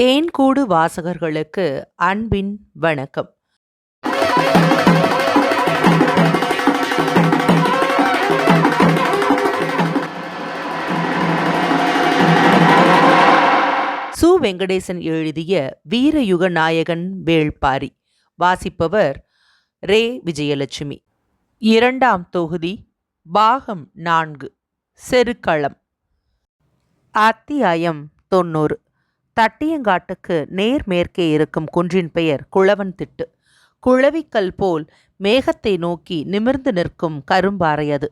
தேன்கூடு வாசகர்களுக்கு அன்பின் வணக்கம். சு. வெங்கடேசன் எழுதிய வீரயுக நாயகன் வேள்பாரி. வாசிப்பவர் ரே. விஜயலட்சுமி. இரண்டாம் தொகுதி பாகம் நான்கு செருக்களம். அத்தியாயம் தொண்ணூறு. தட்டியங்காட்டுக்கு நேர் மேற்கே இருக்கும் குன்றின் பெயர் குளவன் திட்டு. குளவிக்கல் போல் மேகத்தை நோக்கி நிமிர்ந்து நிற்கும் கரும்பாறையது.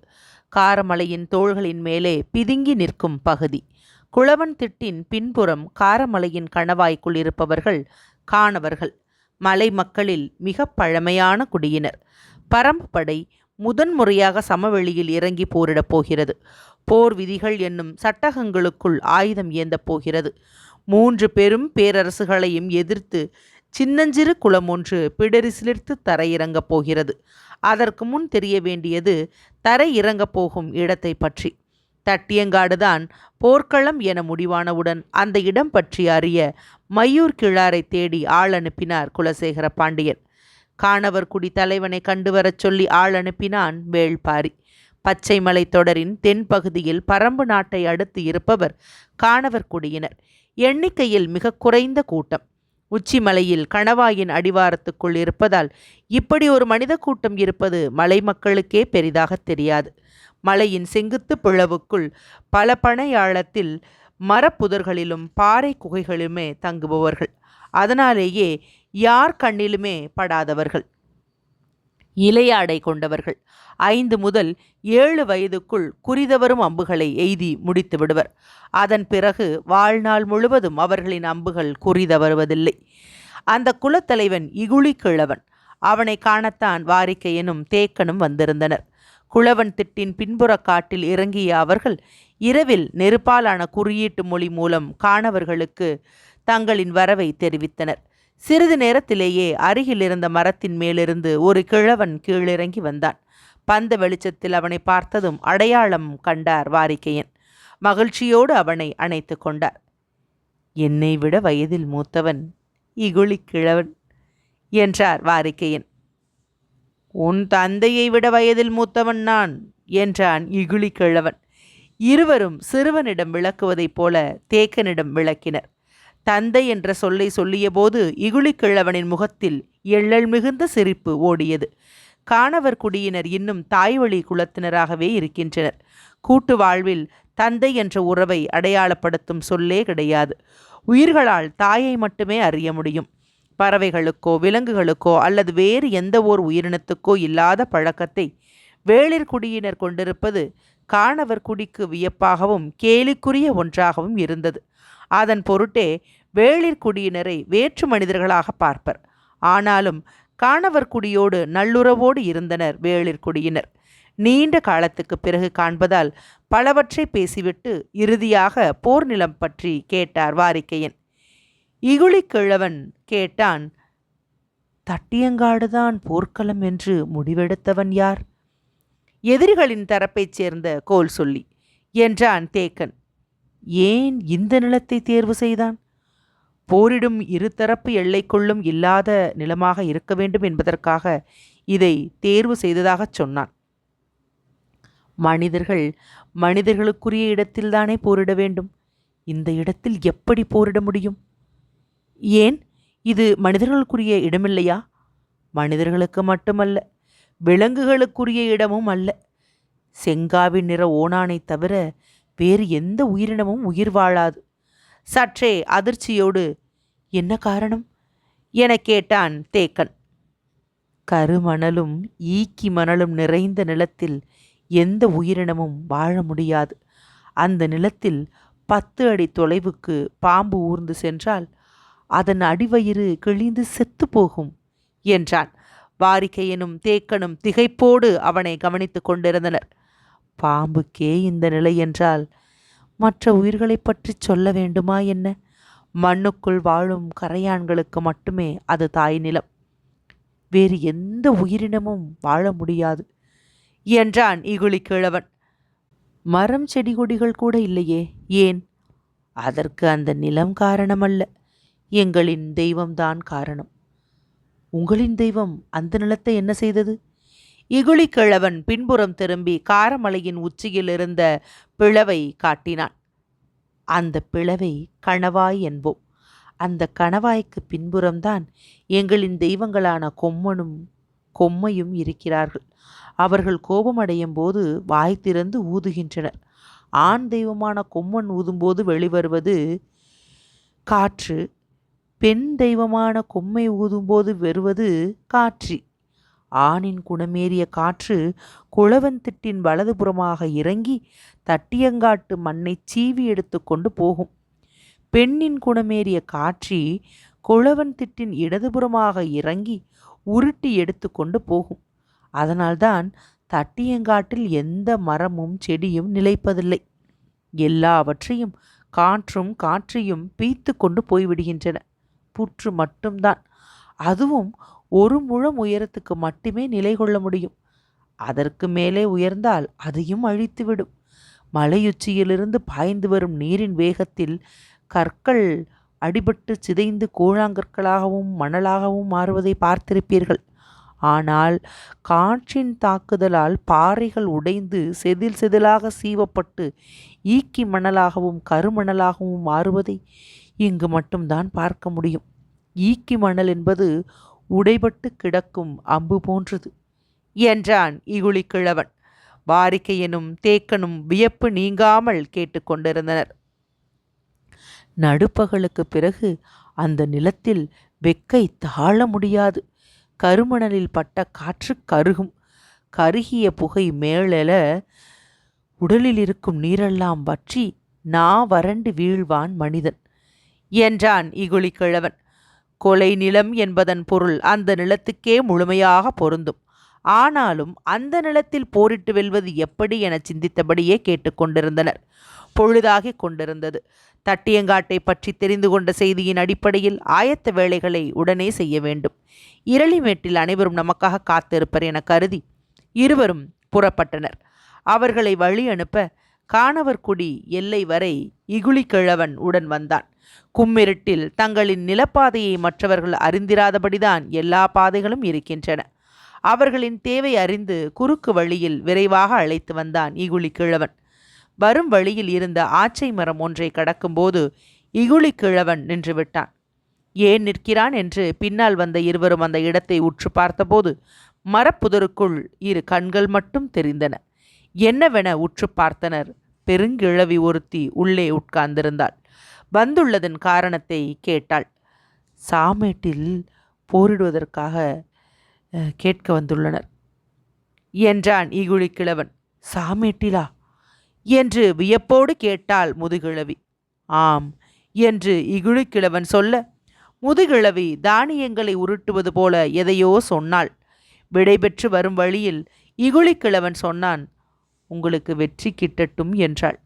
காரமலையின் தோள்களின் மேலே பிதுங்கி நிற்கும் பகுதி. குளவன் திட்டின் பின்புறம் காரமலையின் கணவாய்க்குள் இருப்பவர்கள் காணவர்கள். மலை மக்களில் மிக பழமையான குடியினர். பரம்புப்படை முதன்முறையாக சமவெளியில் இறங்கி போரிடப் போகிறது. போர் விதிகள் என்னும் சட்டகங்களுக்குள் ஆயுதம் ஏந்தப் போகிறது. மூன்று பெரும் பேரரசுகளையும் எதிர்த்து சின்னஞ்சிறு குளம் ஒன்று பிடரிசிலிர்த்து தரையிறங்கப் போகிறது. அதற்கு முன் தெரிய வேண்டியது தரை இறங்கப் போகும் இடத்தை பற்றி. தட்டியங்காடுதான் போர்க்களம் என முடிவானவுடன் அந்த இடம் பற்றி அறிய மையூர் கிழாரை தேடி ஆள் அனுப்பினார் குலசேகர பாண்டியன். காணவர் குடி தலைவனை கண்டு வரச் சொல்லி ஆள் அனுப்பினான் வேள்பாரி. பச்சைமலை தொடரின் தென்பகுதியில் பரம்பு நாட்டை அடுத்து இருப்பவர் காணவர் குடியினர். எண்ணிக்கையில் மிக குறைந்த கூட்டம். உச்சிமலையில் கணவாயின் அடிவாரத்துக்குள் இருப்பதால் இப்படி ஒரு மனித கூட்டம் இருப்பது மலை மக்களுக்கே பெரிதாக தெரியாது. மலையின் செங்குத்து பிளவுக்குள் பல பனையாழத்தில் மரப்புதர்களிலும் பாறை குகைகளிலுமே தங்குபவர்கள். அதனாலேயே யார் கண்ணிலுமே படாதவர்கள். இலையாடை கொண்டவர்கள். ஐந்து முதல் ஏழு வயதுக்குள் குறிதவரும் அம்புகளை எய்தி முடித்து விடுவர். அதன் பிறகு வாழ்நாள் முழுவதும் அவர்களின் அம்புகள் குறிதவருவதில்லை. அந்த குலத்தலைவன் இகுழி கிழவன். அவனை காணத்தான் வாரிக்கையனும் தேக்கனும் வந்திருந்தனர். குளவன் திட்டின் பின்புற காட்டில் இறங்கிய அவர்கள் இரவில் நெருப்பாலான குறியீட்டு மொழி மூலம் காணவர்களுக்கு தங்களின் வரவை தெரிவித்தனர். சிறிது நேரத்திலேயே அருகில் இருந்த மரத்தின் மேலிருந்து ஒரு கிழவன் கீழிறங்கி வந்தான். பந்த வெளிச்சத்தில் அவனை பார்த்ததும் அடையாளம் கண்டார் வாரிக்கையன். மகிழ்ச்சியோடு அவனை அணைத்து கொண்டார். என்னை விட வயதில் மூத்தவன் இகுழி கிழவன் என்றார் வாரிக்கையன். உன் தந்தையை விட வயதில் மூத்தவன் நான் என்றான் இகுழி கிழவன். இருவரும் சிறுவனிடம் விளக்குவதைப் போல தேக்கனிடம் விளக்கினர். தந்தை என்ற சொல்லை சொல்லியபோது இகுழிக்கிழவனின் முகத்தில் எள்ளல் மிகுந்த சிரிப்பு ஓடியது. காணவர் குடியினர் இன்னும் தாய்வழி குலத்தினராகவே இருக்கின்றனர். கூட்டு வாழ்வில் தந்தை என்ற உறவை அடையாளப்படுத்தும் சொல்லே கிடையாது. உயிர்களால் தாயை மட்டுமே அறிய முடியும். பறவைகளுக்கோ விலங்குகளுக்கோ அல்லது வேறு எந்த ஓர் உயிரினத்துக்கோ இல்லாத பழக்கத்தை வேளிர் குடியினர் கொண்டிருப்பது காணவர் குடிக்கு வியப்பாகவும் கேலிக்குரிய ஒன்றாகவும் இருந்தது. அதன் பொருட்டே வேளிர் குடியினரை வேற்று மனிதர்களாக பார்ப்பர். ஆனாலும் காணவர் குடியோடு நல்லுறவோடு இருந்தனர் வேளிர் குடியினர். நீண்ட காலத்துக்கு பிறகு காண்பதால் பலவற்றை பேசிவிட்டு இறுதியாக போர் நிலம் பற்றி கேட்டார் வாரிக்கையன். இகுழிக்கிழவன் கேட்டான் தட்டியங்காடுதான் போர்க்களம் என்று முடிவெடுத்தவன் யார்? எதிரிகளின் தரப்பைச் சேர்ந்த கோல் சொல்லி என்றான் தேக்கன். ஏன் இந்த நிலத்தை தேர்வு செய்தான்? போரிடும் இருதரப்பு எல்லைக்குள்ளும் இல்லாத நிலமாக இருக்க வேண்டும் என்பதற்காக இதை தேர்வு செய்ததாகச் சொன்னான். மனிதர்கள் மனிதர்களுக்குரிய இடத்தில்தானே போரிட வேண்டும். இந்த இடத்தில் எப்படி போரிட முடியும்? ஏன்? இது மனிதர்களுக்குரிய இடமில்லையா? மனிதர்களுக்கு மட்டுமல்ல விலங்குகளுக்குரிய இடமும் அல்ல. செங்காவின் நிற ஓணானை தவிர வேறு எந்த உயிரினமும் உயிர் வாழாது. சற்றே அதிர்ச்சியோடு என்ன காரணம்? என கேட்டான் தேக்கன். கருமணலும் ஈக்கி மணலும் நிறைந்த நிலத்தில் எந்த உயிரினமும் வாழ முடியாது. அந்த நிலத்தில் பத்து அடி தொலைவுக்கு பாம்பு ஊர்ந்து சென்றால் அதன் அடிவயிறு கிழிந்து செத்து போகும் என்றான். வாரிக்கையனும் தேக்கனும் திகைப்போடு அவனை கவனித்து கொண்டிருந்தனர். பாம்புக்கே இந்த நிலை என்றால் மற்ற உயிர்களைப் பற்றி சொல்ல வேண்டுமா என்ன? மண்ணுக்குள் வாழும் கரையான்களுக்கு மட்டுமே அது தாய் நிலம். வேறு எந்த உயிரினமும் வாழ முடியாது என்றான் இகுழி கிழவன். மரம் செடி கொடிகள் கூட இல்லையே ஏன்? அதற்கு அந்த நிலம் காரணமல்ல. எங்களின் தெய்வம்தான் காரணம். உங்களின் தெய்வம் அந்த நிலத்தை என்ன செய்தது? இகுழிக்கிழவன் பின்புறம் திரும்பி காரமலையின் உச்சியில் இருந்த பிளவை காட்டினான். அந்த பிளவை கணவாய் என்போம். அந்த கணவாய்க்கு பின்புறம்தான் எங்களின் தெய்வங்களான கொம்மனும் கொம்மையும் இருக்கிறார்கள். அவர்கள் கோபமடையும் போது வாய் திறந்து ஊதுகின்றனர். ஆண் தெய்வமான கொம்மன் ஊதும்போது வெளிவருவது காற்று. பெண் தெய்வமான கொம்மை ஊதும்போது வருவது காற்றி ஆணின் குணமேறிய காற்று குளவன் திட்டின் வலதுபுறமாக இறங்கி தட்டியங்காட்டு மண்ணை சீவி எடுத்து கொண்டு போகும். பெண்ணின் குணமேறிய காற்றி குளவன் திட்டின் இடதுபுறமாக இறங்கி உருட்டி எடுத்து கொண்டு போகும். அதனால்தான் தட்டியங்காட்டில் எந்த மரமும் செடியும் நிலைப்பதில்லை. எல்லாவற்றையும் காற்றும் காற்றையும் பீத்து கொண்டு போய்விடுகின்றன. புற்று மட்டும்தான். அதுவும் ஒரு முழம் உயரத்துக்கு மட்டுமே நிலை கொள்ள முடியும். அதற்கு மேலே உயர்ந்தால் அதையும் அழித்துவிடும். மலையுச்சியிலிருந்து பாய்ந்து வரும் நீரின் வேகத்தில் கற்கள் அடிபட்டு சிதைந்து கூழாங்கற்களாகவும் மணலாகவும் மாறுவதை பார்த்திருப்பீர்கள். ஆனால் காற்றின் தாக்குதலால் பாறைகள் உடைந்து செதில் செதிலாக சீவப்பட்டு ஈக்கி மணலாகவும் கருமணலாகவும் மாறுவதை இங்கு மட்டும்தான் பார்க்க முடியும். ஈக்கி மணல் என்பது உடைபட்டு கிடக்கும் அம்பு போன்றது என்றான் இகுழிக்கிழவன் வாரிக்கையனும் தேக்கனும் வியப்பு நீங்காமல் கேட்டுக்கொண்டிருந்தனர் நடுப்பகலுக்கு பிறகு அந்த நிலத்தில் வெக்கை தாழ முடியாது. கருமணலில் பட்ட காற்று கருகும். கருகிய புகை மேலெல உடலில் இருக்கும் நீரெல்லாம் வற்றி நா வறண்டு வீழ்வான் மனிதன் என்றான் இகுழி கிழவன். கொலை நிலம் என்பதன் பொருள் அந்த நிலத்துக்கே முழுமையாக பொருந்தும். ஆனாலும் அந்த நிலத்தில் போரிட்டு வெல்வது எப்படி என சிந்தித்தபடியே கேட்டுக்கொண்டிருந்தனர் பொழுதாகிக் கொண்டிருந்தது. தட்டியங்காட்டை பற்றி தெரிந்து கொண்ட செய்தியின் அடிப்படையில் ஆயத்த வேலைகளை உடனே செய்ய வேண்டும். இரளிமேட்டில் அனைவரும் நமக்காக காத்திருப்பர் என கருதி இருவரும் புறப்பட்டனர். அவர்களை வழி அனுப்ப காணவர்குடி எல்லை வரை இகுழிக்கிழவன் உடன் வந்தான். கும்மிருட்டில் தங்களின் நிலப்பாதையை மற்றவர்கள் அறிந்திராதபடிதான் எல்லா பாதைகளும் இருக்கின்றன. அவர்களின் தேவை அறிந்து குறுக்கு வழியில் விரைவாக அழைத்து வந்தான் இகுழிக்கிழவன் வரும் வழியில் இருந்த ஆச்சை மரம் ஒன்றை கடக்கும்போது இகுழிக்கிழவன் நின்று விட்டான். ஏன் நிற்கிறான்? என்று பின்னால் வந்த இருவரும் அந்த இடத்தை உற்று பார்த்தபோது மரப்புதருக்குள் இரு கண்கள் மட்டும் தெரிந்தன. என்னவென உற்று பார்த்தனர். பெருங்கிழவி ஒருத்தி உள்ளே உட்கார்ந்திருந்தாள். வந்துள்ளதன் காரணத்தை கேட்டாள். சாமேட்டில் போரிடுவதற்காக கேட்க வந்துள்ளனர். என்றான் ஈகுழி கிழவன். சாமேட்டிலா? என்று வியப்போடு கேட்டாள் முதுகிழவி. ஆம் என்று இகுழிக்கிழவன் சொல்ல முதுகிழவி தானியங்களை உருட்டுவது போல எதையோ சொன்னாள். விடைபெற்று வரும் வழியில் இகுழிக்கிழவன் சொன்னான் உங்களுக்கு வெற்றி கிட்டட்டும் என்றாள்.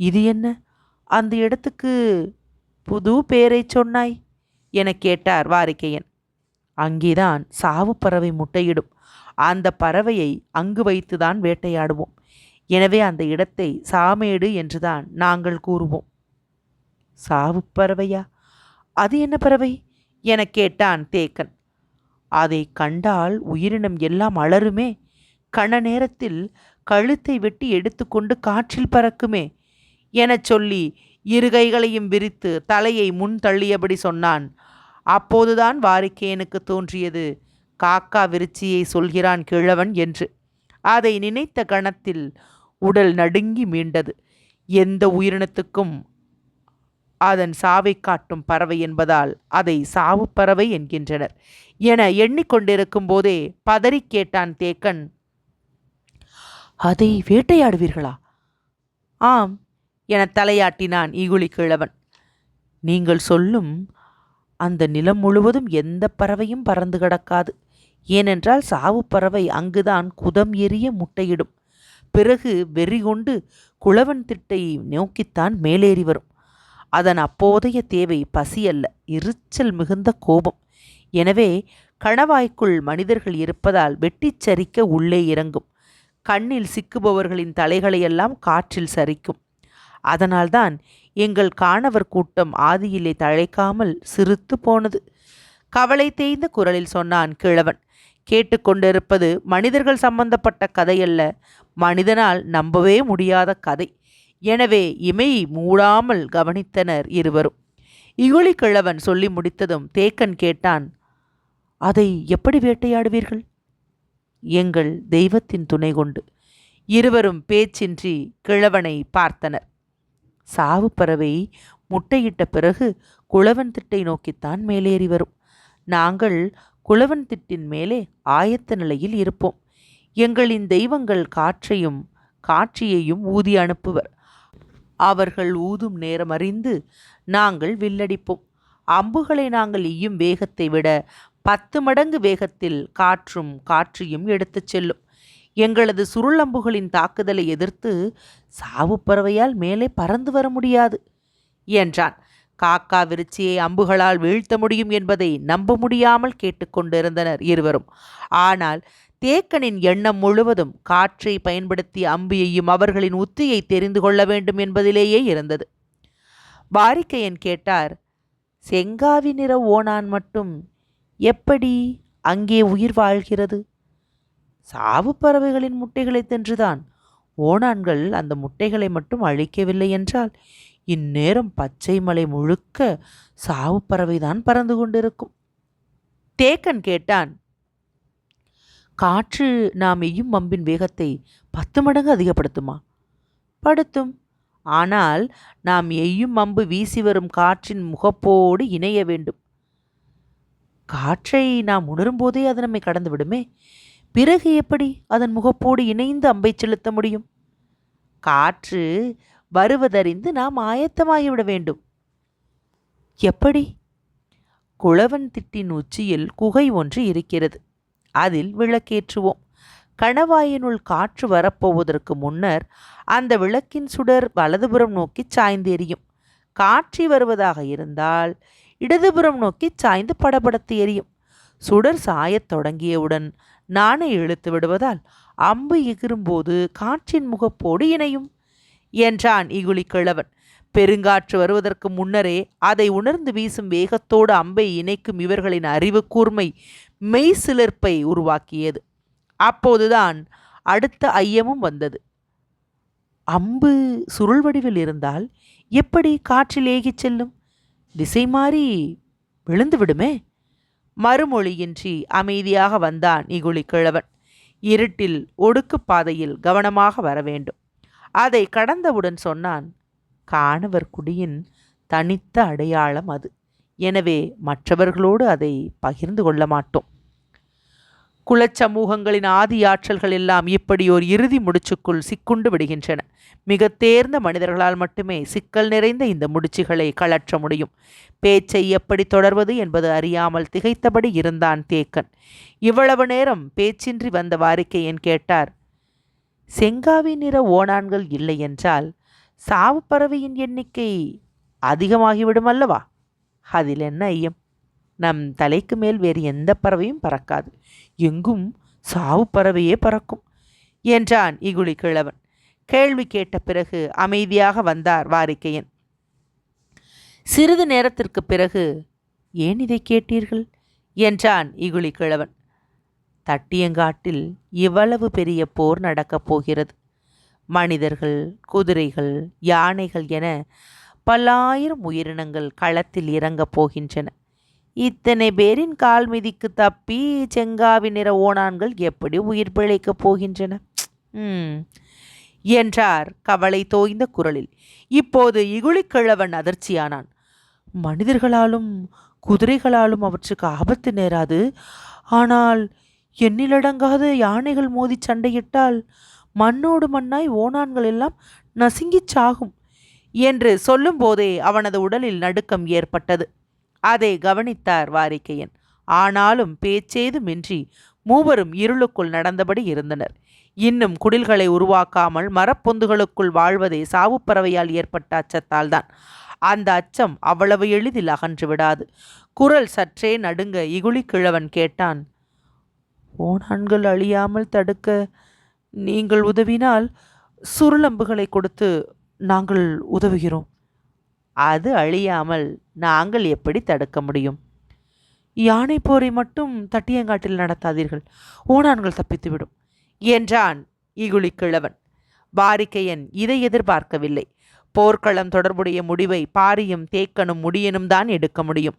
இது என்ன? அந்த இடத்துக்கு புது பேரை சொன்னாய்? என கேட்டார் வாரிக்கையன். அங்கேதான் சாவு பறவை முட்டையிடும். அந்த பறவையை அங்கு வைத்துதான் வேட்டையாடுவோம். எனவே அந்த இடத்தை சாமேடு என்றுதான் நாங்கள் கூறுவோம். சாவு பறவையா? அது என்ன பறவை? என கேட்டான் தேக்கன். அதை கண்டால் உயிரினம் எல்லாம் அலருமே கண நேரத்தில் கழுத்தை வெட்டி எடுத்துக்கொண்டு காற்றில் பறக்குமே? எனச் சொல்லி இரு கைகளையும் விரித்து தலையை முன் தள்ளியபடி சொன்னான். அப்போதுதான் வாரிக்கேனுக்கு தோன்றியது. காக்கா விருச்சியை சொல்கிறான் கிழவன் என்று. அதை நினைத்த கணத்தில் உடல் நடுங்கி மீண்டது. எந்த உயிரினத்துக்கும் அதன் சாவை காட்டும் பறவை என்பதால் அதை சாவு பறவை என்கின்றனர். என எண்ணிக்கொண்டிருக்கும் போதே பதறி கேட்டான் தேக்கன். அதை வேட்டையாடுவீர்களா? ஆம் என தலையாட்டினான் ஈகுலி கிழவன். நீங்கள் சொல்லும் அந்த நிலம் முழுவதும் எந்த பறவையும் பறந்து கிடக்காது. ஏனென்றால் சாவு பறவை அங்குதான் குதம் எரிய முட்டையிடும். பிறகு வெறி கொண்டு குளவன் திட்டை நோக்கித்தான் மேலேறி வரும். அதன் அப்போதைய தேவை பசி அல்ல எரிச்சல் மிகுந்த கோபம். எனவே கணவாய்க்குள் மனிதர்கள் இருப்பதால் வெட்டிச் சரிக்க உள்ளே இறங்கும். கண்ணில் சிக்குபவர்களின் தலைகளையெல்லாம் காற்றில் சரிக்கும். அதனால்தான் எங்கள் காணவர் கூட்டம் ஆதியிலே தழைக்காமல் சிறுத்து போனது. கவலை தேய்ந்த குரலில் சொன்னான் கிழவன் கேட்டுக்கொண்டிருப்பது மனிதர்கள் சம்பந்தப்பட்ட கதையல்ல. மனிதனால் நம்பவே முடியாத கதை. எனவே இமை மூடாமல் கவனித்தனர் இருவரும். இகுழி கிழவன் சொல்லி முடித்ததும் தேக்கன் கேட்டான் அதை எப்படி வேட்டையாடுவீர்கள்? எங்கள் தெய்வத்தின் துணை கொண்டு. இருவரும் பேச்சின்றி கிழவனை பார்த்தனர். சாவு பறவை முட்டையிட்ட பிறகு குளவன் திட்டை நோக்கித்தான் மேலேறி வரும். நாங்கள் குளவன் திட்டின் மேலே ஆயத்த நிலையில் இருப்போம். எங்களின் தெய்வங்கள் காற்றையும் காட்சியையும் ஊதி அனுப்புவர். அவர்கள் ஊதும் நேரம் அறிந்து நாங்கள் வில்லடிப்போம். அம்புகளை நாங்கள் ஈயும் வேகத்தை விட பத்து மடங்கு வேகத்தில் காற்றும் காற்றியும் எடுத்துச் செல்லும். எங்களது சுருளம்புகளின் தாக்குதலை எதிர்த்து சாவு பறவையால் மேலே பறந்து வர முடியாது என்றான். காக்கா விருச்சியை அம்புகளால் வீழ்த்த முடியும் என்பதை நம்ப முடியாமல் கேட்டுக்கொண்டிருந்தனர் இருவரும். ஆனால் தேக்கனின் எண்ணம் முழுவதும் காற்றை பயன்படுத்தி அம்பியையும் அவர்களின் உத்தியை தெரிந்து கொள்ள வேண்டும் என்பதிலேயே இருந்தது. வாரிக்கையன் கேட்டார் செங்காவி நிற ஓனான் மட்டும் எப்படி அங்கே உயிர் வாழ்கிறது? சாவு பறவைகளின் முட்டைகளை தின்றுதான். ஓணான்கள் அந்த முட்டைகளை மட்டும் அழிக்கவில்லை என்றால் இந்நேரம் பச்சை மலை முழுக்க சாவு பறவைதான் பறந்து கொண்டிருக்கும். தேக்கன் கேட்டான் காற்று நாம் எய்யும் அம்பின் வேகத்தை பத்து மடங்கு அதிகப்படுத்துமா? படுத்தும். ஆனால் நாம் எய்யும் அம்பு வீசி வரும் காற்றின் முகப்போடு இணைய வேண்டும். காற்றை நாம் உணரும்போதே அது நம்மை கடந்து விடுமே. பிறகு எப்படி அதன் முகப்போடு இணைந்து அம்பை செலுத்த முடியும்? காற்று வருவதறிந்து நாம் ஆயத்தமாகிவிட வேண்டும். எப்படி? குளவன் திட்டின் உச்சியில் குகை ஒன்று இருக்கிறது. அதில் விளக்கேற்றுவோம். கணவாயினுள் காற்று வரப்போவதற்கு முன்னர் அந்த விளக்கின் சுடர் வலதுபுறம் நோக்கி சாய்ந்தெறியும். காற்றி வருவதாக இருந்தால் இடதுபுறம் நோக்கி சாய்ந்து படபடத்து எரியும். சுடர் சாயத் தொடங்கியவுடன் நானே இழுத்து விடுவதால் அம்பு எகிரும்போது காற்றின் முகப்போடு இணையும் என்றான் இகுலி கிழவன். பெருங்காற்று வருவதற்கு முன்னரே அதை உணர்ந்து வீசும் வேகத்தோடு அம்பை இணைக்கும் இவர்களின் அறிவு கூர்மை மெய் சிலிர்ப்பை உருவாக்கியது. அப்போதுதான் அடுத்த ஐயமும் வந்தது. அம்பு சுருள் வடிவில் இருந்தால் எப்படி காற்றில் ஏகிச் செல்லும்? திசை மாறி விழுந்து விடுமே? மறுமொழியின்றி அமைதியாக வந்தான் இகுழி கிழவன். இருட்டில் ஒடுக்கு பாதையில் கவனமாக வர வேண்டும். அதை கடந்தவுடன் சொன்னான் காணவர் குடியின் தனித்த அடையாளம் அது. எனவே மற்றவர்களோடு அதை பகிர்ந்து கொள்ள மாட்டோம். குலச்சமூகங்களின் ஆதி ஆற்றல்கள் எல்லாம் இப்படி ஒரு இறுதி முடிச்சுக்குள் சிக்குண்டு விடுகின்றன. மிக தேர்ந்த மனிதர்களால் மட்டுமே சிக்கல் நிறைந்த இந்த முடிச்சுகளை கழற்ற முடியும். பேச்சை எப்படி தொடர்வது என்பது அறியாமல் திகைத்தபடி இருந்தான் தேக்கன். இவ்வளவு நேரம் பேச்சின்றி வந்த வாரிக்கையன் கேட்டார் செங்காவி நிற ஓணான்கள் இல்லை என்றால் சாவு பறவையின் எண்ணிக்கை அதிகமாகிவிடும் அல்லவா? அதில் என்ன ஐயம்? நம் தலைக்கு மேல் வேறு எந்த பறவையும் பறக்காது. எங்கும் சாவு பறவையே பறக்கும் என்றான் இகுலி கிழவன். கேள்வி கேட்ட பிறகு அமைதியாக வந்தார் வாரிக்கையன். சிறிது நேரத்திற்கு பிறகு ஏன் இதை கேட்டீர்கள்? என்றான் இகுலி கிழவன். தட்டியங்காட்டில் இவ்வளவு பெரிய போர் நடக்கப் போகிறது. மனிதர்கள் குதிரைகள் யானைகள் என பல்லாயிரம் உயிரினங்கள் களத்தில் இறங்கப் போகின்றன. இத்தனை பேரின் கால் மிதிக்கு தப்பி செங்காவி நிற ஓணான்கள் எப்படி உயிர் பிழைக்கப் போகின்றன? என்றார் கவலை தோய்ந்த குரலில். இப்போது இகுழிக்கிழவன் அதிர்ச்சியானான். மனிதர்களாலும் குதிரைகளாலும் அவற்றுக்கு ஆபத்து நேராது. ஆனால் எண்ணிலடங்காத யானைகள் மோதி சண்டையிட்டால் மண்ணோடு மண்ணாய் ஓணான்கள் எல்லாம் நசுங்கிச் சாகும் என்று சொல்லும்போதே அவனது உடலில் நடுக்கம் ஏற்பட்டது. அதை கவனித்தார் வாரிக்கையன். ஆனாலும் பேச்சேதுமின்றி மூவரும் இருளுக்குள் நடந்தபடி இருந்தனர். இன்னும் குடில்களை உருவாக்காமல் மரப்பொந்துகளுக்குள் வாழ்வதே சாவுப்பறவையால் ஏற்பட்ட அச்சத்தால்தான். அந்த அச்சம் அவ்வளவு எளிதில் அகன்று விடாது. குரல் சற்றே நடுங்க இகுழி கிழவன் கேட்டான் ஓனான்கள் அழியாமல் தடுக்க நீங்கள் உதவினால் சுருளம்புகளை கொடுத்து நாங்கள் உதவுகிறோம். அது அழியாமல் நாங்கள் எப்படி தடுக்க முடியும்? யானை போரை மட்டும் தட்டியங்காட்டில் நடத்தாதீர்கள். ஓனான்கள் தப்பித்துவிடும். என்றான் இகுலி கிழவன். வாரிக்கையன் இதை எதிர்பார்க்கவில்லை. போர்க்களம் தொடர்புடைய முடிவை பாரியும் தேக்கனும் முடியனும் தான் எடுக்க முடியும்.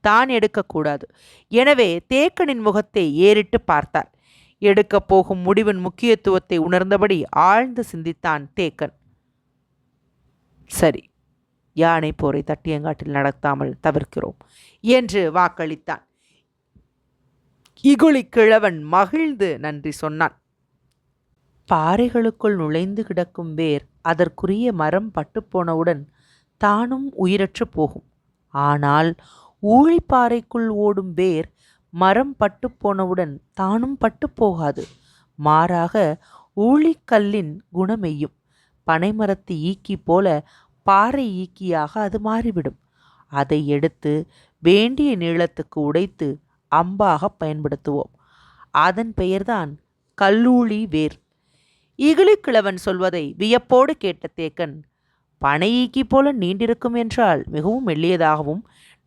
தான் எடுக்கக்கூடாது எனவே தேக்கனின் முகத்தை ஏறிட்டு பார்த்தார் எடுக்கப் போகும் முடிவின் முக்கியத்துவத்தை உணர்ந்தபடி ஆழ்ந்து சிந்தித்தான் தேக்கன். சரி. யானை போரை தட்டியங்காட்டில் நடத்தாமல் தவிர்க்கிறோம் என்று வாக்களித்தான். இகுலி கிழவன் மகிழ்ந்து நன்றி சொன்னான். பாறைகளுக்குள் நுழைந்து கிடக்கும் வேர் அதற்குரிய மரம் பட்டுப்போனவுடன் தானும் உயிரற்று போகும். ஆனால் ஊழிப்பாறைக்குள் ஓடும் வேர் மரம் பட்டுப்போனவுடன் தானும் பட்டுப்போகாது மாறாக ஊழிக்கல்லின் குணமெய்யும் பனைமரத்து ஈக்கி போல பாறை ஈக்கியாக அது மாறிவிடும். அதை எடுத்து வேண்டிய நீளத்துக்கு உடைத்து அம்பாக பயன்படுத்துவோம். அதன் பெயர்தான் கல்லூளி வேர். இகிலிக்கிழவன் சொல்வதை வியப்போடு கேட்ட தேக்கன் பனை ஈக்கி போல நீண்டிருக்கும் என்றால் மிகவும் மெல்லியதாகவும்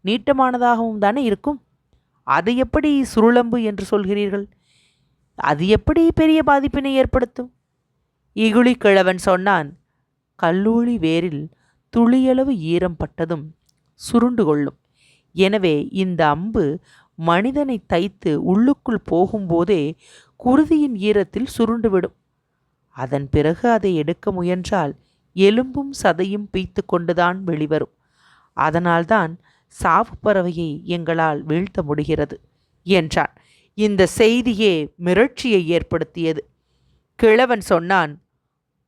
நீட்டமானதாகவும் தானே இருக்கும்? அது எப்படி சுருளம்பு என்று சொல்கிறீர்கள்? அது எப்படி பெரிய பாதிப்பினை ஏற்படுத்தும்? இகுழிக்கிழவன் சொன்னான் கல்லூழி வேரில் துளியளவு ஈரம் பட்டதும் சுருண்டு கொள்ளும். எனவே இந்த அம்பு மனிதனை தைத்து உள்ளுக்குள் போகும்போதே குருதியின் ஈரத்தில் சுருண்டுவிடும். அதன் பிறகு அதை எடுக்க முயன்றால் எலும்பும் சதையும் பீய்த்து கொண்டுதான் வெளிவரும். அதனால்தான் சாவு பறவையை எங்களால் வீழ்த்த முடிகிறது என்றான். இந்த செய்தியே மிரட்சியை ஏற்படுத்தியது. கிழவன் சொன்னான்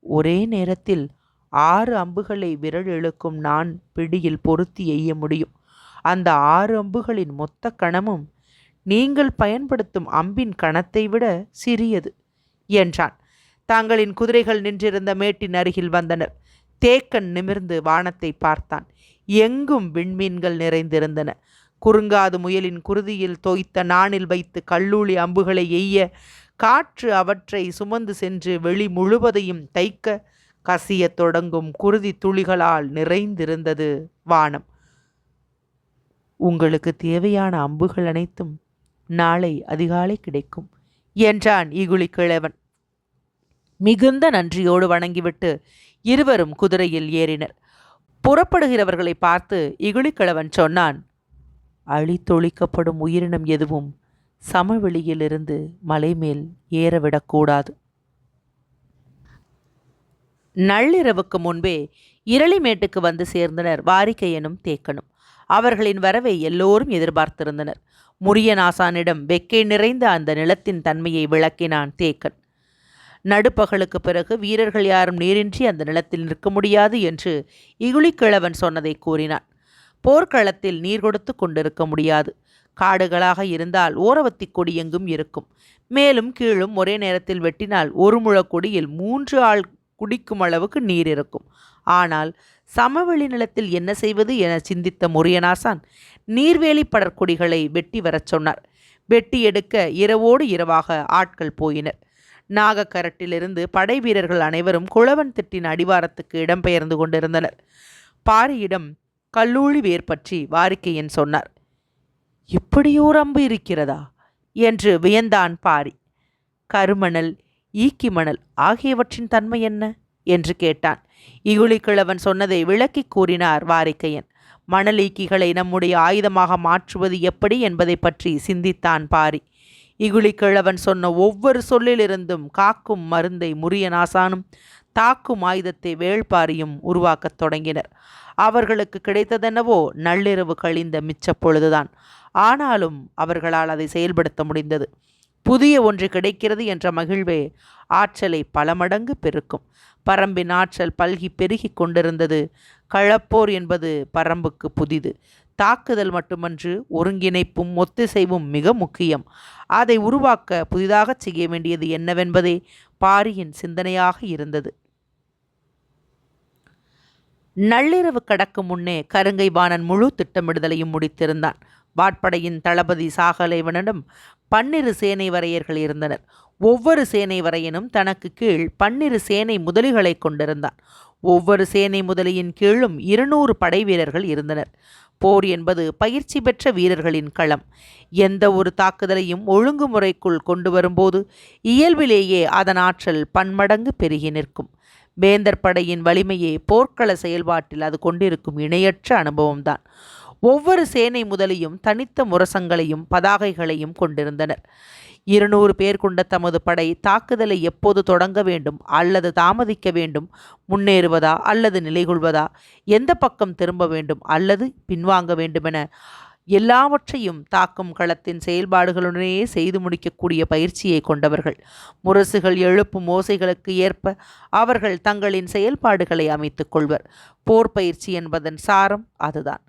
ஒரே நேரத்தில் ஆறு அம்புகளை விரல் இழுக்கும் நான் பிடியில் பொருத்தி எய்ய முடியும். அந்த ஆறு அம்புகளின் மொத்த கணமும் நீங்கள் பயன்படுத்தும் அம்பின் கணத்தை விட சிறியது என்றான். தங்களின் குதிரைகள் நின்றிருந்த மேட்டின் அருகில் வந்தனர். தேக்கன் நிமிர்ந்து வானத்தை பார்த்தான். எங்கும் விண்மீன்கள் நிறைந்திருந்தன. குறுங்காது முயலின் குருதியில் தோய்த்த நாணில் வைத்து கல்லூளி அம்புகளை எய்ய காற்று அவற்றை சுமந்து சென்று வெளி முழுவதையும் தைக்க கசியத் தொடங்கும் குருதி துளிகளால் நிறைந்திருந்தது வானம். உங்களுக்கு தேவையான அம்புகள் அனைத்தும் நாளை அதிகாலை கிடைக்கும் என்றான் இகுலி கிழவன். மிகுந்த நன்றியோடு வணங்கிவிட்டு இருவரும் குதிரையில் ஏறினர். புறப்படுகிறவர்களை பார்த்து இகுலிக்கிழவன் சொன்னான் அழித்தொழிக்கப்படும் உயிரினம் எதுவும் சமவெளியிலிருந்து மலைமேல் ஏறவிடக்கூடாது. நள்ளிரவுக்கு முன்பே இரளிமேட்டுக்கு வந்து சேர்ந்தனர் வாரிக்கையனும் தேக்கனும். அவர்களின் வரவை எல்லோரும் எதிர்பார்த்திருந்தனர். முரியநாசானிடம் வெக்கை நிறைந்த அந்த நிலத்தின் தன்மையை விளக்கினான் தேக்கன். நடுப்பகலுக்கு பிறகு வீரர்கள் யாரும் நீரின்றி அந்த நிலத்தில் நிற்க முடியாது என்று இகுலிக்கிழவன் சொன்னதை கூறினான். போர்க்களத்தில் நீர் கொடுத்து கொண்டிருக்க முடியாது. காடுகளாக இருந்தால் ஓரவத்தி கொடி எங்கும் இருக்கும். மேலும் கீழும் ஒரே நேரத்தில் வெட்டினால் ஒரு முழ கொடியில் மூன்று ஆள் குடிக்கும் அளவுக்கு நீர் இருக்கும். ஆனால் சமவெளி நிலத்தில் என்ன செய்வது என சிந்தித்த முரியனாசான் நீர்வேலி படற்கொடிகளை வெட்டி வரச் சொன்னார். வெட்டி எடுக்க இரவோடு இரவாக ஆட்கள் போயினர். நாகக்கரட்டிலிருந்து படை வீரர்கள் அனைவரும் குளவன் திட்டின் அடிவாரத்துக்கு இடம்பெயர்ந்து கொண்டிருந்தனர். பாரியிடம் கல்லூழி வேர் பற்றி வாரிக்கையன் சொன்னார். இப்படியோர் அம்பு இருக்கிறதா? என்று வியந்தான் பாரி. கருமணல் ஈக்கி மணல் ஆகியவற்றின் தன்மை என்ன? என்று கேட்டான். இகுலி கிழவன் சொன்னதை விளக்கி கூறினார் வாரிக்கையன். மணல் ஈக்கிகளை நம்முடைய ஆயுதமாக மாற்றுவது எப்படி என்பதை பற்றி சிந்தித்தான் பாரி. இகுலி கிழவன் சொன்ன ஒவ்வொரு சொல்லிலிருந்தும் காக்கும் மருந்தை முரியநாசானும் தாக்கும் ஆயுதத்தை வேள்பாரியும் உருவாக்கத் தொடங்கினர். அவர்களுக்கு கிடைத்ததென்னவோ நள்ளிரவு கழிந்த மிச்ச பொழுதுதான். ஆனாலும் அவர்களால் அதை செயல்படுத்த முடிந்தது. புதிய ஒன்று கிடைக்கிறது என்ற மகிழ்வே ஆற்றலை பல மடங்கு பெருக்கும். பரம்பின் ஆற்றல் பல்கி பெருகி கொண்டிருந்தது. களப்போர் என்பது பரம்புக்கு புதிது. தாக்குதல் மட்டுமன்று ஒருங்கிணைப்பும் ஒத்திசைவும் மிக முக்கியம். அதை உருவாக்க புதிதாக செய்ய வேண்டியது என்னவென்பதே பாரியின் சிந்தனையாக இருந்தது. நள்ளிரவு கடக்கும் முன்னே கருங்கை வாணன் முழு திட்டமிடுதலையும் முடித்திருந்தான். வாட்படையின் தளபதி சாகலைவனிடம் பன்னிரு சேனை வரையர்கள் இருந்தனர். ஒவ்வொரு சேனை வரையனும் தனக்கு கீழ் பன்னிரு சேனை முதலிகளை கொண்டிருந்தான். ஒவ்வொரு சேனை முதலியின் கீழும் இருநூறு படை வீரர்கள் இருந்தனர். போர் என்பது பயிற்சி பெற்ற வீரர்களின் களம். எந்த ஒரு தாக்குதலையும் ஒழுங்குமுறைக்குள் கொண்டு வரும்போது இயல்பிலேயே அதன் ஆற்றல் பன்மடங்கு பெருகி நிற்கும். வேந்தர் படையின் வலிமையே போர்க்கள செயல்பாட்டில் அது கொண்டிருக்கும் இணையற்ற அனுபவம்தான். ஒவ்வொரு சேனை முதலியும் தனித்த முரசங்களையும் பதாகைகளையும் கொண்டிருந்தனர். இருநூறு பேர் கொண்ட தமது படை தாக்குதலை எப்போது தொடங்க வேண்டும் அல்லது தாமதிக்க வேண்டும் முன்னேறுவதா அல்லது நிலைகொள்வதா எந்த பக்கம் திரும்ப வேண்டும் அல்லது பின்வாங்க வேண்டுமென எல்லாவற்றையும் தாக்கும் களத்தின் செயல்பாடுகளுடனேயே செய்து முடிக்கக்கூடிய பயிற்சியை கொண்டவர்கள். முரசுகள் எழுப்பும் ஓசைகளுக்கு ஏற்ப அவர்கள் தங்களின் செயல்பாடுகளை அமைத்துக் கொள்வர். போர் பயிற்சி என்பதன் சாரம் அதுதான்.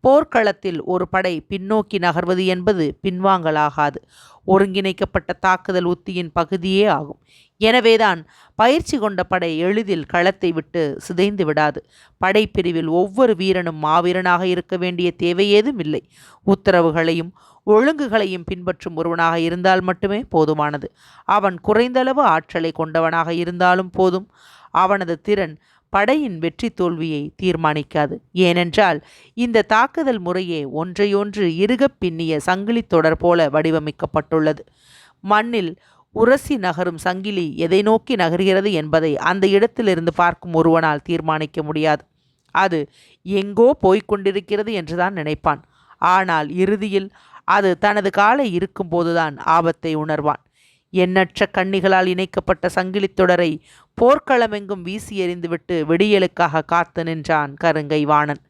போர்க்களத்தில் ஒரு படை பின்னோக்கி நகர்வது என்பது பின்வாங்கலாகாது. ஒருங்கிணைக்கப்பட்ட தாக்குதல் உத்தியின் பகுதியே ஆகும். எனவேதான் பயிற்சி கொண்ட படை எளிதில் களத்தை விட்டு சிதைந்து விடாது. படைப்பிரிவில் ஒவ்வொரு வீரனும் மாவீரனாக இருக்க வேண்டிய தேவையேதும் இல்லை. உத்தரவுகளையும் ஒழுங்குகளையும் பின்பற்றும் ஒருவனாக இருந்தால் மட்டுமே போதுமானது. அவன் குறைந்தளவு ஆற்றலை கொண்டவனாக இருந்தாலும் போதும். அவனது திறன் படையின் வெற்றி தோல்வியை தீர்மானிக்காது. ஏனென்றால் இந்த தாக்குதல் முறையே ஒன்றையொன்று இறுகப் பின்னிய சங்கிலி தொடர் போல வடிவமைக்கப்பட்டுள்ளது. மண்ணில் உரசி நகரும் சங்கிலி எதை நோக்கி நகர்கிறது என்பதை அந்த இடத்திலிருந்து பார்க்கும் ஒருவனால் தீர்மானிக்க முடியாது. அது எங்கோ போய்கொண்டிருக்கிறது என்றுதான் நினைப்பான். ஆனால் இறுதியில் அது தனது காலை இருக்கும்போதுதான் ஆபத்தை உணர்வான். எண்ணற்ற கண்ணிகளால் இணைக்கப்பட்ட சங்கிலித் தொடரை போர்க்களமெங்கும் வீசி எறிந்துவிட்டு விடியலுக்காக காத்து நின்றான் கருங்கை வாணன்.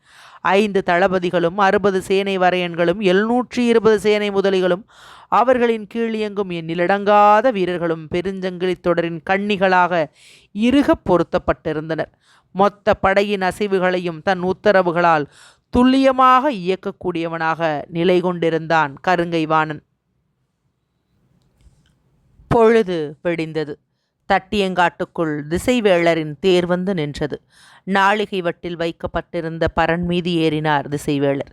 ஐந்து தளபதிகளும் அறுபது சேனை வரையன்களும் எழுநூற்றி இருபது சேனை முதலிகளும் அவர்களின் கீழ் இயங்கும் எண்ணிலடங்காத வீரர்களும் பெருஞ்சங்கிலித் தொடரின் கண்ணிகளாக இறுகப் பொருத்தப்பட்டிருந்தனர். மொத்த படையின் அசைவுகளையும் தன் உத்தரவுகளால் துல்லியமாக இயக்கக்கூடியவனாக நிலை கொண்டிருந்தான் கருங்கை வாணன். பொழுது வெடிந்தது. தட்டியங்காட்டுக்குள் திசைவேளரின் தேர் வந்து நின்றது. நாளிகை வட்டில் வைக்கப்பட்டிருந்த பரன் மீது ஏறினார் திசைவேளர்.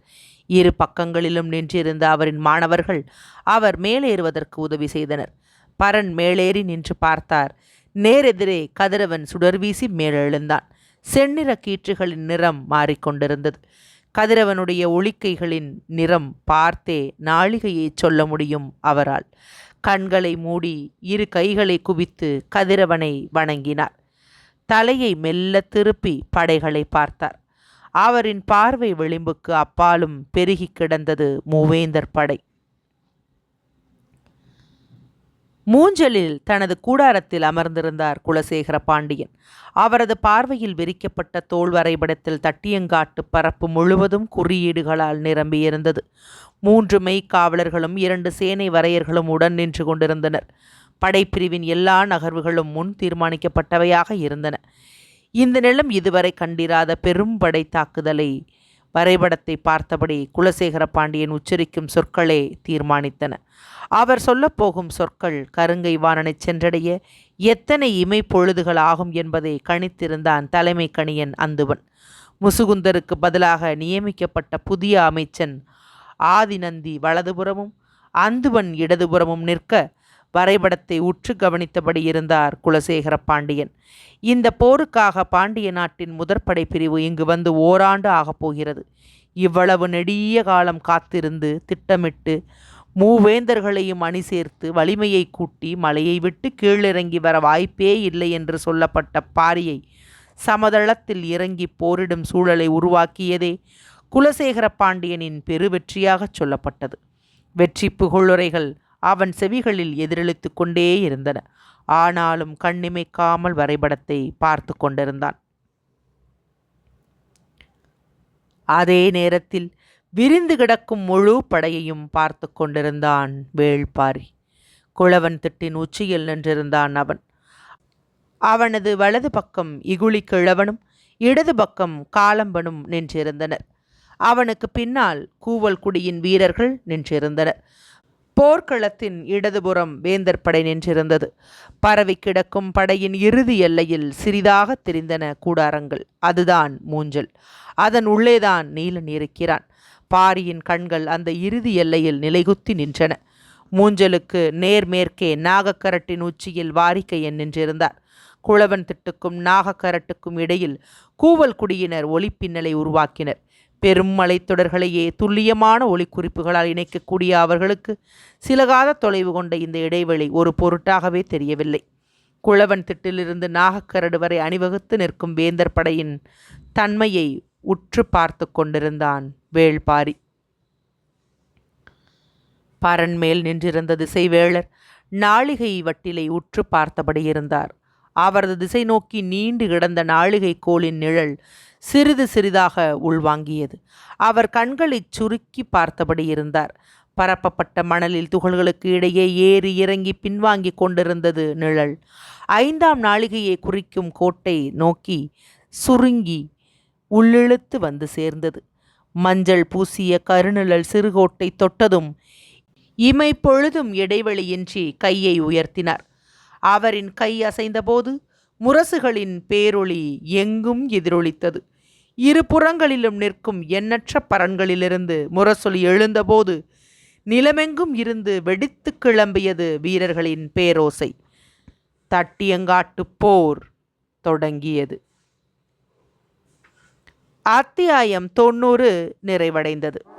இரு பக்கங்களிலும் நின்றிருந்த அவரின் மாணவர்கள் அவர் மேலேறுவதற்கு உதவி செய்தனர். பரன் மேலேறி நின்று பார்த்தார். நேரெதிரே கதிரவன் சுடர்வீசி மேலெழுந்தான். செந்நிற கீற்றுகளின் நிறம் மாறிக்கொண்டிருந்தது கதிரவனுடைய ஒளிக்கைகளின் நிறம் பார்த்தே நாளிகையை சொல்ல முடியும் அவரால். கண்களை மூடி இரு கைகளை குவித்து கதிரவனை வணங்கினார். தலையை மெல்ல திருப்பி படைகளை பார்த்தார். அவரின் பார்வை விளிம்புக்கு அப்பாலும் பெருகி கிடந்தது மூவேந்தர் படை. மூஞ்சலில் தனது கூடாரத்தில் அமர்ந்திருந்தார் குலசேகர பாண்டியன். அவரது பார்வையில் விரிக்கப்பட்ட தோல் வரைபடத்தில் தட்டியங்காட்டு பரப்பு முழுவதும் குறியீடுகளால் நிரம்பியிருந்தது. மூன்று மெய்க்காவலர்களும் இரண்டு சேனை வரையர்களும் உடன் நின்று கொண்டிருந்தனர். படைப்பிரிவின் எல்லா நகர்வுகளும் முன் தீர்மானிக்கப்பட்டவையாக இருந்தன. இந்த நிலம் இதுவரை கண்டிராத பெரும் படை தாக்குதலை வரைபடத்தை பார்த்தபடி குலசேகர பாண்டியன் உச்சரிக்கும் சொற்களே தீர்மானித்தன. அவர் சொல்லப்போகும் சொற்கள் கருங்கை வாணனை சென்றடைய எத்தனை இமை பொழுதுகள் ஆகும் என்பதை கணித்திருந்தான் தலைமை கணியன் அந்துவன். முசுகுந்தருக்கு பதிலாக நியமிக்கப்பட்ட புதிய அமைச்சன் ஆதிநந்தி வலதுபுறமும் அந்துவன் இடதுபுறமும் நிற்க வரைபடத்தை உற்று கவனித்தபடி இருந்தார் குலசேகர பாண்டியன். இந்த போருக்காக பாண்டிய நாட்டின் முதற்படை பிரிவு இங்கு வந்து ஓராண்டு ஆகப் போகிறது. இவ்வளவு நெடிய காலம் காத்திருந்து திட்டமிட்டு மூவேந்தர்களையும் அணி சேர்த்து வலிமையை கூட்டி மலையை விட்டு கீழிறங்கி வர வாய்ப்பே இல்லை என்று சொல்லப்பட்ட பாரியை சமதளத்தில் இறங்கி போரிடும் சூழலை உருவாக்கியதே குலசேகர பாண்டியனின் பெருவெற்றியாகச் சொல்லப்பட்டது. வெற்றி புகழுரைகள் அவன் செவிகளில் எதிரொலித்து கொண்டே இருந்தன. ஆனாலும் கண்ணிமைக்காமல் வரைபடத்தை பார்த்து கொண்டிருந்தான். அதே நேரத்தில் விரிந்து கிடக்கும் முழு படையையும் பார்த்து கொண்டிருந்தான் வேள்பாரி. குளவன் திட்டின் உச்சியில் நின்றிருந்தான் அவன். அவனது வலது பக்கம் இகுழி கிழவனும் இடது பக்கம் காலம்பனும் நின்றிருந்தனர். அவனுக்கு பின்னால் கூவல் குடியின் வீரர்கள் நின்றிருந்தனர். போர்க்களத்தின் இடதுபுறம் வேந்தர் படை நின்றிருந்தது. பரவி கிடக்கும் படையின் இறுதி எல்லையில் சிறிதாக தெரிந்தன கூடாரங்கள். அதுதான் மூஞ்சல். அதன் உள்ளேதான் நீலன் இருக்கிறான் பாரியின் கண்கள் அந்த இறுதி எல்லையில் நிலைகுத்தி நின்றன. மூஞ்சலுக்கு நேர்மேற்கே நாகக்கரட்டின் உச்சியில் வாரிக்கையன் நின்றிருந்தார். குளவன் திட்டுக்கும் நாகக்கரட்டுக்கும் இடையில் கூவல் குடியினர் ஒளிப்பின்னலை உருவாக்கினர். பெரும் மலைத்தொடர்களையே துல்லியமான ஒளிக்குறிப்புகளால் இணைக்கக்கூடிய அவர்களுக்கு சிலகாத தொலைவு கொண்ட இந்த இடைவெளி ஒரு பொருட்டாகவே தெரியவில்லை. குளவன் திட்டிலிருந்து நாகக்கரடு வரை அணிவகுத்து நிற்கும் வேந்தர் படையின் தன்மையை உற்று பார்த்து கொண்டிருந்தான் வேள்பாரி. பரன்மேல் நின்றிருந்த திசைவேளர் நாளிகை வட்டிலை உற்று பார்த்தபடி இருந்தார். அவரது திசை நோக்கி நீண்டு கிடந்த நாளிகை கோளின் நிழல் சிறிது சிறிதாக உள்வாங்கியது. அவர் கண்களைச் சுருக்கி பார்த்தபடி இருந்தார். பரப்பப்பட்ட மணலில் துகள்களுக்கு இடையே ஏறி இறங்கி பின்வாங்கி கொண்டிருந்தது நிழல். ஐந்தாம் நாளிகையை குறிக்கும் கோட்டை நோக்கி சுருங்கி உள்ளிழுத்து வந்து சேர்ந்தது. மஞ்சள் பூசிய கருநிழல் சிறுகோட்டை தொட்டதும் இமை பொழுதும் இடைவெளியின்றி கையை உயர்த்தினார். அவரின் கை அசைந்தபோது முரசுகளின் பேரொளி எங்கும் எதிரொலித்தது. இரு புறங்களிலும் நிற்கும் எண்ணற்ற பரன்களிலிருந்து முரசொலி எழுந்தபோது நிலமெங்கும் இருந்து வெடித்து கிளம்பியது வீரர்களின் பேரோசை. தட்டியங்காட்டுப் போர் தொடங்கியது. அத்தியாயம் தொண்ணூறு நிறைவடைந்தது.